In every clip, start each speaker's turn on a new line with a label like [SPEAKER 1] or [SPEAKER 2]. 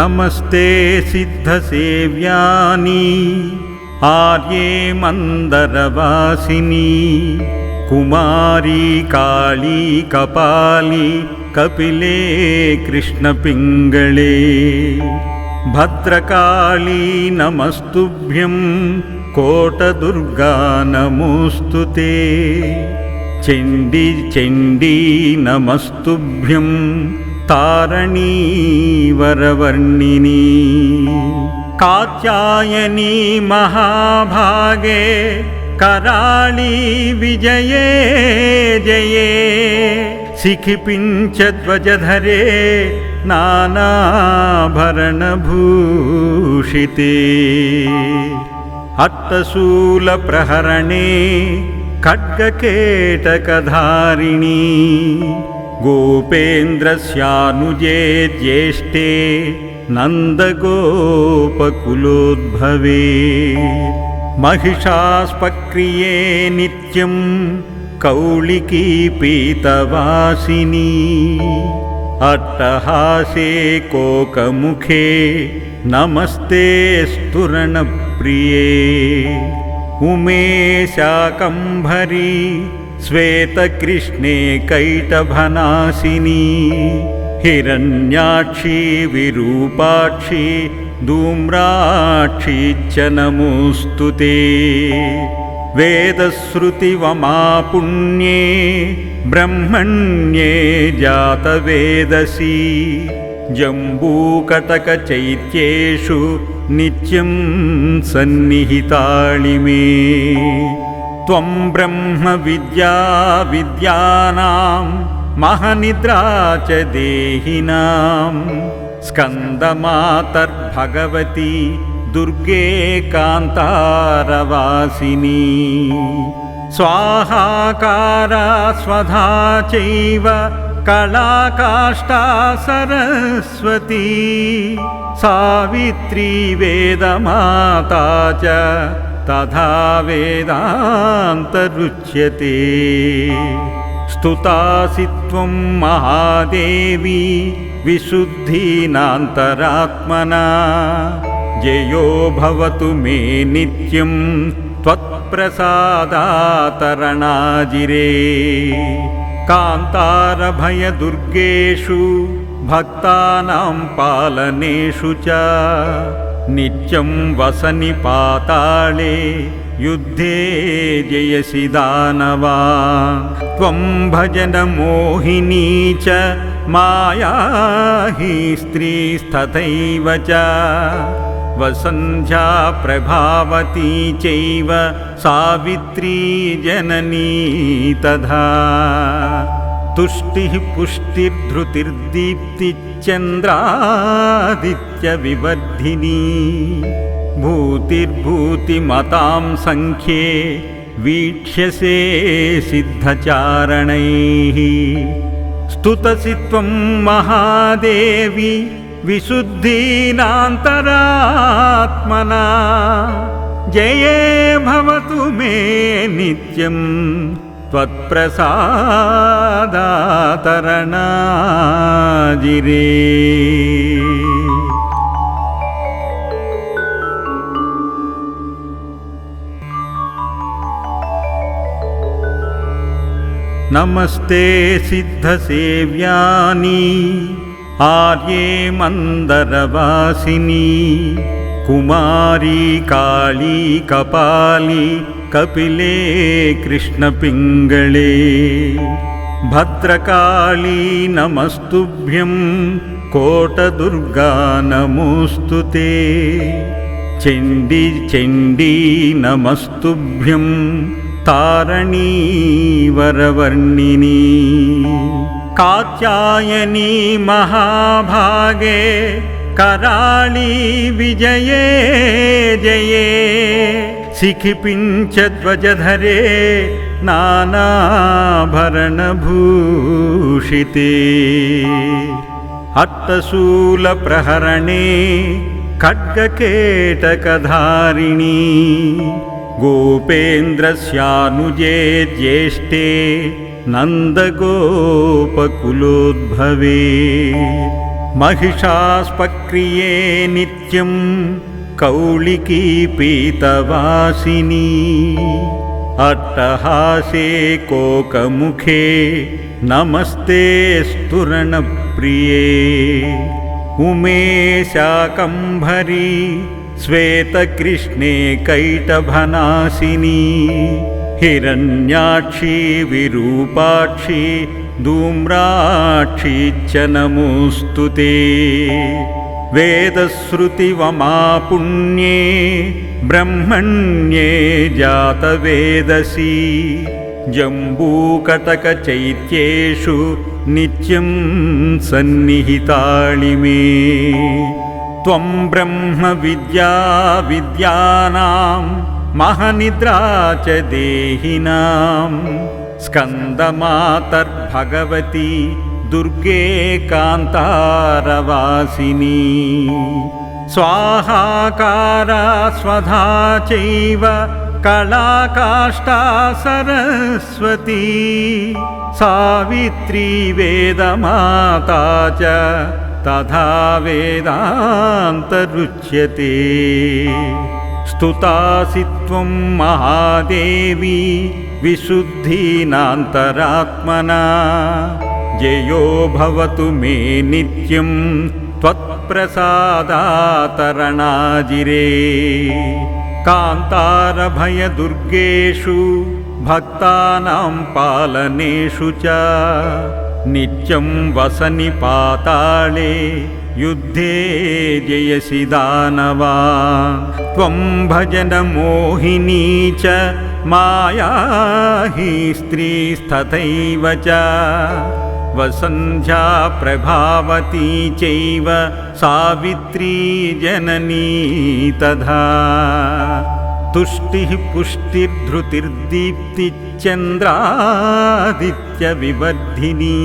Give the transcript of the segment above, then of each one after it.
[SPEAKER 1] नमस्ते सिद्धसेव्यानि आर्ये मन्दरवासिनी कुमारी काली कपाली कपिले कृष्णपिङ्गळे भद्रकाली नमस्तुभ्यं कोटदुर्गा नमोऽस्तु ते चण्डी चण्डी नमस्तुभ्यं तारणी वरवर्णिनी कात्यायनी महाभागे कराळी विजये जये। शिखिपिञ्चध्वजधरे नानाभरणभूषिते। अट्टशूलप्रहरणे खड्गकेटकधारिणी गोपेन्द्रस्यानुजे ज्येष्ठे नन्दगोपकुलोद्भवे। महिषास्पक्रिये नित्यं कौलिकी पीतवासिनी अट्टहासे कोकमुखे नमस्ते स्तुरणप्रिये उमेशाकम्भरी श्वेतकृष्णे कैटभनासिनी हिरण्याक्षी विरूपाक्षी धूम्राक्षी च नमोऽस्तु ते। वेदश्रुतिवमापुण्ये ब्रह्मण्ये जातवेदसी जम्बूकटकचैत्येषु नित्यं सन्निहिताळि मे त्वं ब्रह्मविद्या विद्यानां महनिद्रा च देहिनां स्कन्दमातर्भगवती दुर्गे कान्तारवासिनी। स्वाहाकारा स्वधा चैव कलाकाष्ठा सरस्वती सावित्री वेदमाता च तथा वेदान्तरुच्यते। स्तुतासि त्वं महादेवी विशुद्धीनान्तरात्मना। जयो भवतु मे नित्यं त्वत्प्रसादातरणाजिरे। कान्तारभयदुर्गेषु भक्तानां पालनेषु च नित्यं वसनि पाताळे युद्धे जयसि दानवा। त्वं भजनमोहिनी च माया हि स्त्रीस्तथैव च। वसन्ध्या प्रभावती चैव सावित्री जननी तथा तुष्टिः पुष्टिर्धृतिर्दीप्तिश्चन्द्रादित्यविवर्धिनी। भूतिर्भूतिमतां सङ्ख्ये वीक्ष्यसे सिद्धचारणैः। स्तुतसि त्वं महादेवी विशुद्धीनान्तरात्मना। जये भवतु मे नित्यं त्वत्प्रसादातरणाजिरे। नमस्ते सिद्धसेव्यानि आर्ये मन्दरवासिनी कुमारी काली कपाली कपिले कृष्णपिङ्गळे भद्रकाली नमस्तुभ्यं कोटदुर्गा नमोऽस्तु ते चण्डी चण्डी नमस्तुभ्यं तारणी वरवर्णिनी कात्यायनी महाभागे कराळी विजये जये शिखिपिञ्चध्वजधरे नानाभरणभूषिते। अट्टशूलप्रहरणे खड्गकेटकधारिणी गोपेन्द्रस्यानुजे ज्येष्ठे नन्दगोपकुलोद्भवे। महिषास्पक्रिये नित्यं कौलिकी पीतवासिनी। अट्टहासे कोकमुखे नमस्ते स्तुरणप्रिये उमे शाकम्भरी श्वेतकृष्णे कैटभनासिनी। हिरण्याक्षी विरूपाक्षी धूम्राक्षी च नमोऽस्तु ते वेदश्रुतिवमा पुण्ये ब्रह्मण्ये जातवेदसी। जम्बूकटकचैत्येषु नित्यं सन्निहिताळि मे। त्वं ब्रह्मविद्या विद्यानां महनिद्रा च देहिनां। स्कन्दमातर्भगवती दुर्गे कान्तारवासिनी। स्वाहाकारा स्वधा चैव कलाकाष्ठा सरस्वती। सावित्री वेदमाता च तथा वेदान्तरुच्यते स्तुतासि त्वं महादेवी विशुद्धीनान्तरात्मना जयो भवतु मे नित्यं त्वत्प्रसादातरणाजिरे। कान्तारभयदुर्गेषु भक्तानां पालनेषु च नित्यं वसनि पाताळे युद्धे जयसि दानवा। त्वं भजनमोहिनी च माया हि स्त्रीस्तथैव च वसन्ध्या प्रभावती चैव सावित्री जननी तथा। तुष्टिः पुष्टिर्धृतिर्दीप्तिश्चन्द्रादित्यविवर्धिनी।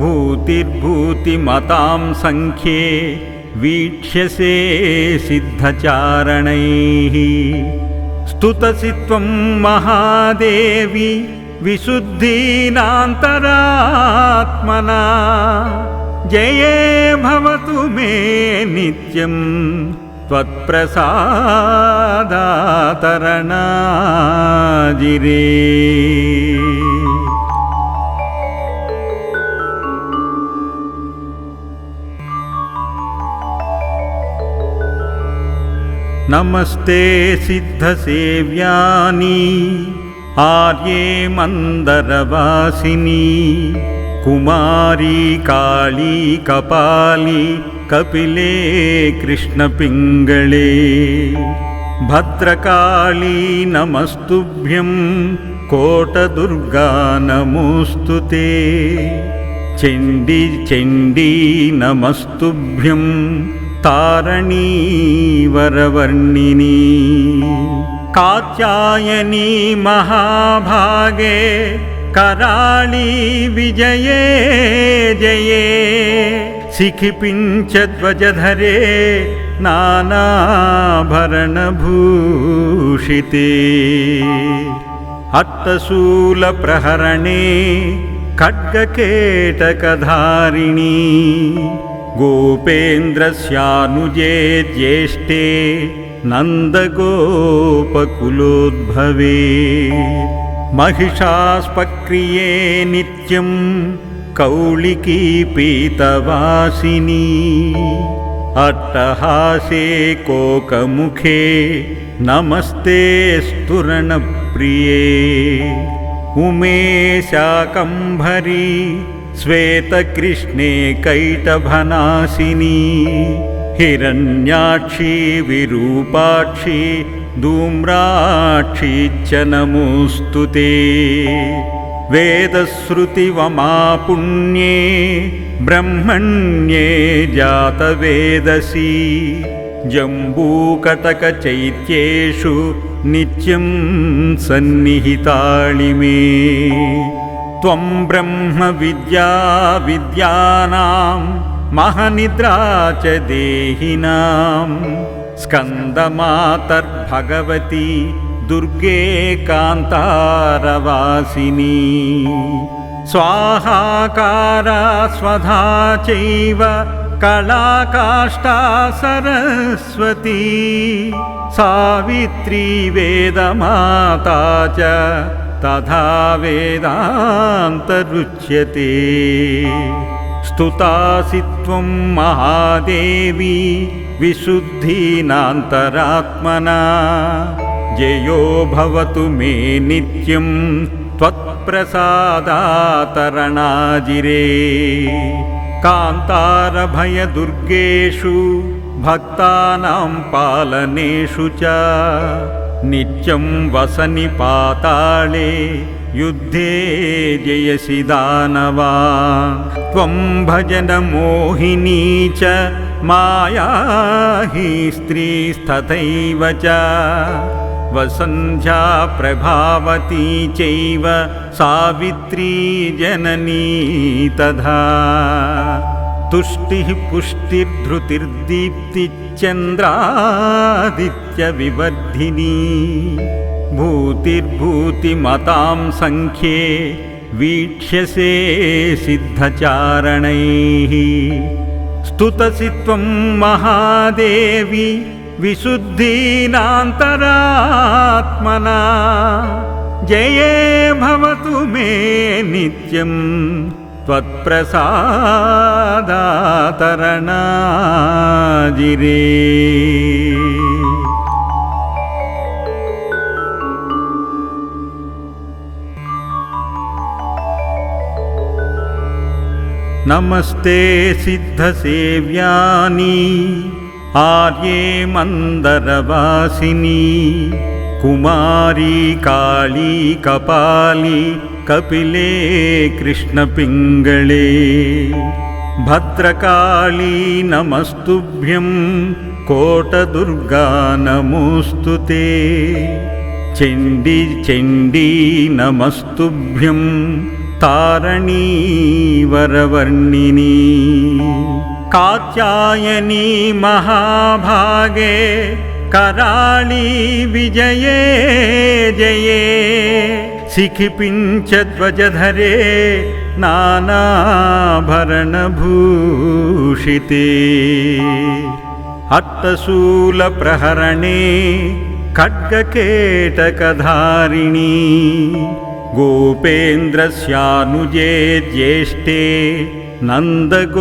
[SPEAKER 1] भूतिर्भूतिमतां सङ्ख्ये वीक्ष्यसे सिद्धचारणैः। स्तुतसि त्वं महादेवी विशुद्धीनान्तरात्मना जये भवतु मे नित्यं त्वत्प्रसादातरणाजिरे नमस्ते सिद्धसेव्यानि आर्ये मन्दरवासिनी कुमारी काली कपाली कपिले कृष्णपिङ्गळे भद्रकाली नमस्तुभ्यं कोटदुर्गा नमोऽस्तु ते चण्डी चण्डी नमस्तुभ्यं तारणी वरवर्णिनी कात्यायनी महाभागे कराळी विजये जये। शिखिपिञ्चध्वजधरे नानाभरणभूषिते। अट्टशूलप्रहरणे खड्गकेटकधारिणी। गोपेन्द्रस्यानुजे ज्येष्ठे नन्दगोपकुलोद्भवे। महिषास्पक्रिये नित्यं कौलिकी पीतवासिनी अट्टहासे कोकमुखे नमस्ते स्तुरणप्रिये उमे शाकम्भरी श्वेतकृष्णे कैटभनासिनी हिरण्याक्षी विरूपाक्षी धूम्राक्षी च नमोऽस्तु ते। वेदश्रुतिवमा पुण्ये ब्रह्मण्ये जातवेदसी। जम्बूकटकचैत्येषु नित्यं सन्निहिताळि मे त्वं ब्रह्मविद्या विद्यानां महनिद्रा च देहिनां स्कन्दमातर्भगवती दुर्गे कान्तारवासिनी स्वाहाकारा स्वधा चैव कलाकाष्ठा सरस्वती सावित्री वेदमाता च तथा वेदान्तरुच्यते स्तुतासि त्वं महादेवी विशुद्धीनान्तरात्मना। जयो भवतु मे नित्यं त्वत्प्रसादातरणाजिरे। कान्तारभयदुर्गेषु भक्तानां पालनेषु च नित्यं वसनि पाताळे युद्धे जयसि दानवा। त्वं भजनमोहिनी च माया हि स्त्रीस्तथैव च। वसन्ध्या प्रभावती चैव सावित्री जननी तथा। तुष्टिः पुष्टिर्धृतिर्दीप्तिश्चन्द्रादित्यविवर्धिनी भूतिर्भूतिमतां सङ्ख्ये वीक्ष्यसे सिद्धचारणैः। स्तुतसि त्वं महादेवी विशुद्धीनान्तरात्मना। जये भवतु मे नित्यं त्वत्प्रसादातरणाजिरे नमस्ते सिद्धसेव्यानि आर्ये मन्दरवासिनी कुमारी काली कपाली कपिले कृष्णपिङ्गळे भद्रकाली नमस्तुभ्यं कोटदुर्गा नमोऽस्तु ते चण्डी चण्डी नमस्तुभ्यं तारणी वरवर्णिनी कात्यायनी महाभागे कराळी विजये जये। शिखिपिञ्चध्वजधरे नानाभरणभूषिते। अट्टशूलप्रहरणे खड्गकेटकधारिणी गोपेन्द्रस्यानुजे ज्येष्ठे नन्दगोपकुलोद्भवे।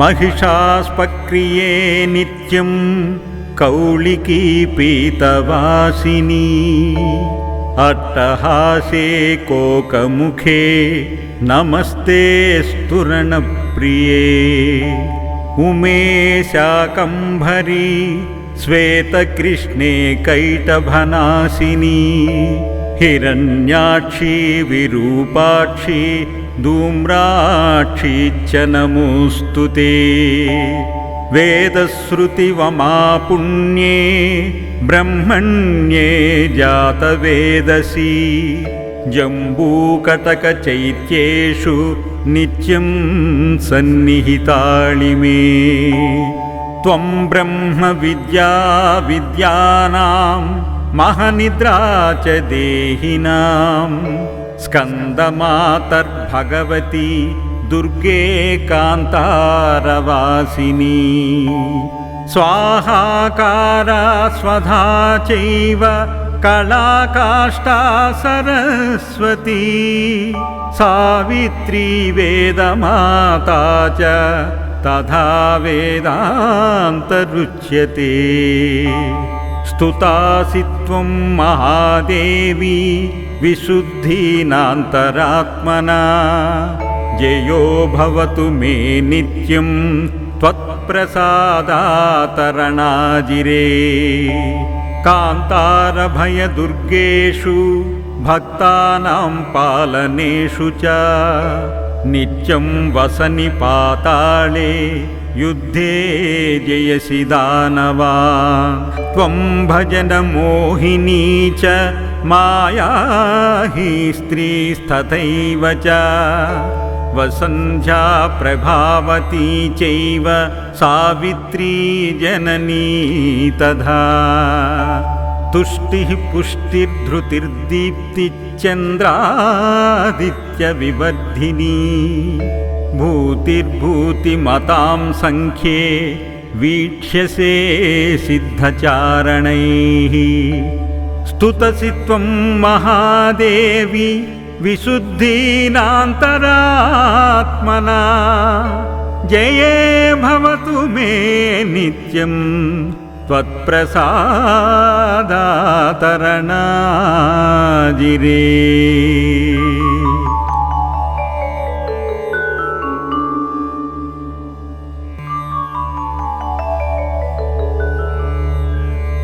[SPEAKER 1] महिषास्पक्रिये नित्यं कौलिकी पीतवासिनी अट्टहासे कोकमुखे नमस्ते स्तुरणप्रिये उमेशाकम्भरी श्वेतकृष्णे कैटभनासिनी हिरण्याक्षी विरूपाक्षी धूम्राक्षी च नमोऽस्तु ते। वेदश्रुतिवमापुण्ये ब्रह्मण्ये जातवेदसी जम्बूकटकचैत्येषु नित्यं सन्निहिताळि मे त्वं ब्रह्मविद्या विद्यानां महनिद्रा च देहिनां स्कन्दमातर्भगवती दुर्गे कान्तारवासिनी। स्वाहाकारा स्वधा चैव कलाकाष्ठा सरस्वती सावित्री वेदमाता च तथा वेदान्तरुच्यते। स्तुतासि त्वं महादेवी विशुद्धीनान्तरात्मना। जयो भवतु मे नित्यं त्वत्प्रसादातरणाजिरे। कान्तारभयदुर्गेषु भक्तानां पालनेषु च नित्यं वसनि पाताळे युद्धे जयसि दानवा। त्वं भजनमोहिनी च माया हि स्त्रीस्तथैव च। वसन्ध्या प्रभावती चैव सावित्री जननी तथा तुष्टिः पुष्टिर्धृतिर्दीप्तिश्चन्द्रादित्यविवर्धिनी भूतिर्भूतिमतां सङ्ख्ये वीक्ष्यसे सिद्धचारणैः स्तुतसि त्वं महादेवी विशुद्धीनान्तरात्मना जये भवतु मे नित्यं त्वत्प्रसादातरणाजिरे।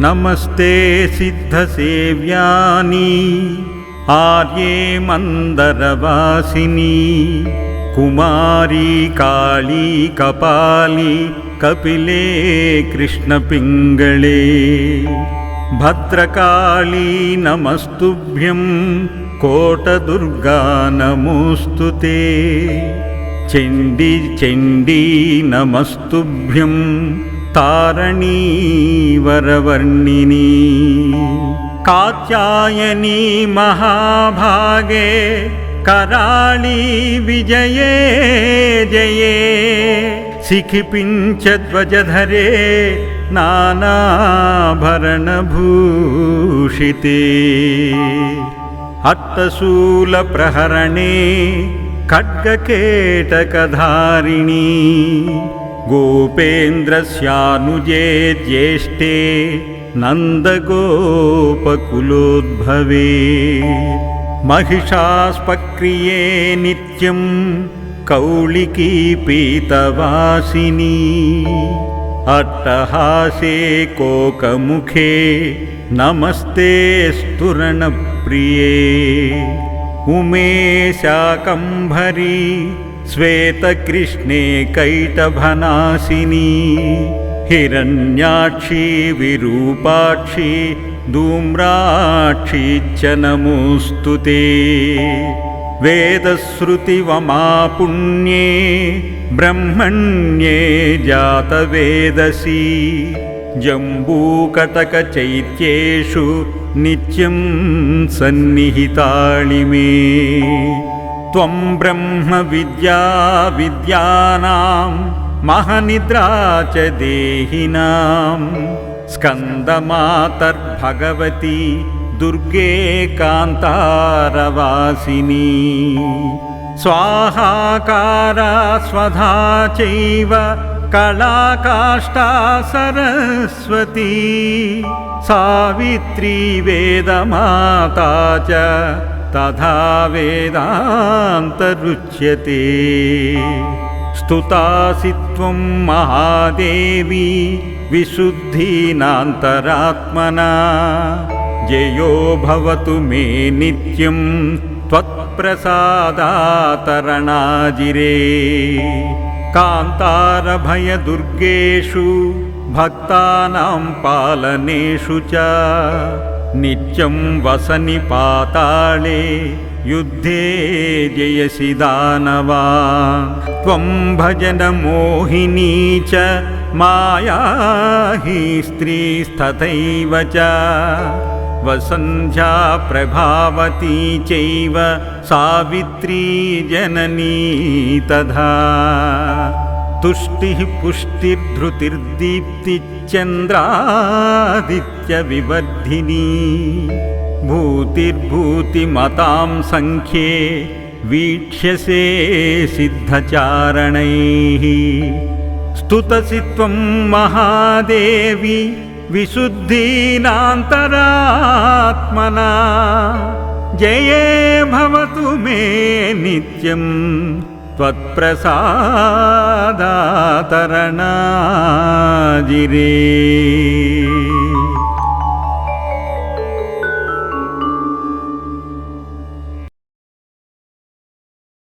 [SPEAKER 1] नमस्ते सिद्धसेव्यानि आर्ये मन्दरवासिनी कुमारी काली कपाली कपिले कृष्णपिङ्गळे भद्रकाली नमस्तुभ्यं कोटदुर्गा नमोऽस्तु ते। चण्डी चण्डी नमस्तुभ्यं तारणी वरवर्णिनी। कात्यायनी महाभागे कराळी विजये जये। शिखिपिञ्चध्वजधरे नानाभरणभूषिते। अट्टशूलप्रहरणे खड्गकेटकधारिणी। गोपेन्द्रस्यानुजे ज्येष्ठे नन्दगोपकुलोद्भवे महिषास्पक्रिये नित्यं कौलिकी पीतवासिनी अट्टहासे कोकमुखे नमस्ते स्तुरणप्रिये उमे शाकम्भरी श्वेतकृष्णे कैटभनासिनी। हिरण्याक्षी विरूपाक्षी धूम्राक्षी च नमोऽस्तु ते। वेदश्रुतिवमापुण्ये ब्रह्मण्ये जातवेदसी। जम्बूकटकचैत्येषु नित्यं सन्निहिताळि मे। त्वं ब्रह्मविद्या विद्यानां महनिद्रा च देहिनां स्कन्दमातर्भगवती दुर्गे कान्तारवासिनी। स्वाहाकारा स्वधा चैव कलाकाष्ठा सरस्वती सावित्री वेदमाता च तथा वेदान्तरुच्यते। स्तुतासि त्वं महादेवी विशुद्धीनान्तरात्मना। जयो भवतु मे नित्यं त्वत्प्रसादातरणाजिरे। कान्तारभयदुर्गेषु भक्तानां पालनेषु च नित्यं वसनि पाताळे युद्धे जयसि दानवा। त्वं भजनमोहिनी च माया हि स्त्रीस्तथैव च वसन्ध्या प्रभावती चैव सावित्री जननी तथा तुष्टिः पुष्टिर्धृतिर्दीप्तिश्चन्द्रादित्यविवर्धिनी भूतिर्भूतिमतां सङ्ख्ये वीक्ष्यसे सिद्धचारणैः स्तुतसि त्वं महादेवी विशुद्धीनान्तरात्मना जये भवतु मे नित्यं त्वत्प्रसादातरणाजिरे